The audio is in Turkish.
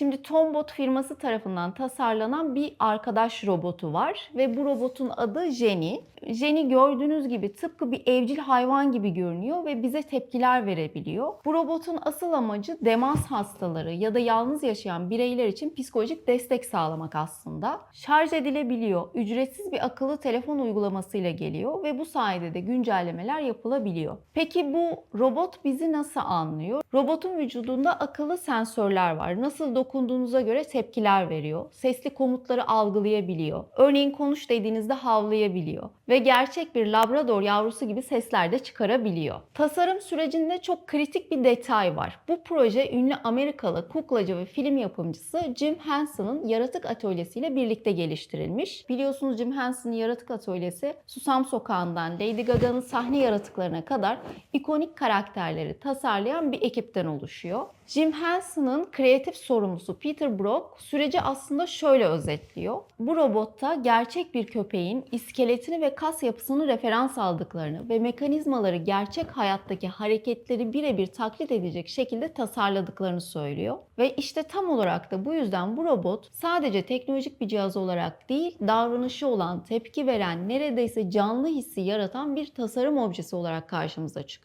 Şimdi Tombot firması tarafından tasarlanan bir arkadaş robotu var ve bu robotun adı Jenny. Jenny gördüğünüz gibi tıpkı bir evcil hayvan gibi görünüyor ve bize tepkiler verebiliyor. Bu robotun asıl amacı demans hastaları ya da yalnız yaşayan bireyler için psikolojik destek sağlamak aslında. Şarj edilebiliyor, ücretsiz bir akıllı telefon uygulamasıyla geliyor ve bu sayede de güncellemeler yapılabiliyor. Peki bu robot bizi nasıl anlıyor? Robotun vücudunda akıllı sensörler var. Nasıl dokunduğunuza göre tepkiler veriyor. Sesli komutları algılayabiliyor. Örneğin konuş dediğinizde havlayabiliyor ve gerçek bir labrador yavrusu gibi sesler de çıkarabiliyor. Tasarım sürecinde çok kritik bir detay var. Bu proje ünlü Amerikalı kuklacı ve film yapımcısı Jim Henson'ın yaratık atölyesiyle birlikte geliştirilmiş. Biliyorsunuz Jim Henson'ın yaratık atölyesi Susam Sokağı'ndan Lady Gaga'nın sahne yaratıklarına kadar ikonik karakterleri tasarlayan bir ekipten oluşuyor. Jim Henson'ın kreatif sorumlusu Peter Brock süreci aslında şöyle özetliyor. Bu robotta gerçek bir köpeğin iskeletini ve kas yapısını referans aldıklarını ve mekanizmaları gerçek hayattaki hareketleri birebir taklit edecek şekilde tasarladıklarını söylüyor. Ve işte tam olarak da bu yüzden bu robot sadece teknolojik bir cihaz olarak değil, davranışı olan, tepki veren, neredeyse canlı hissi yaratan bir tasarım objesi olarak karşımıza çıkıyor.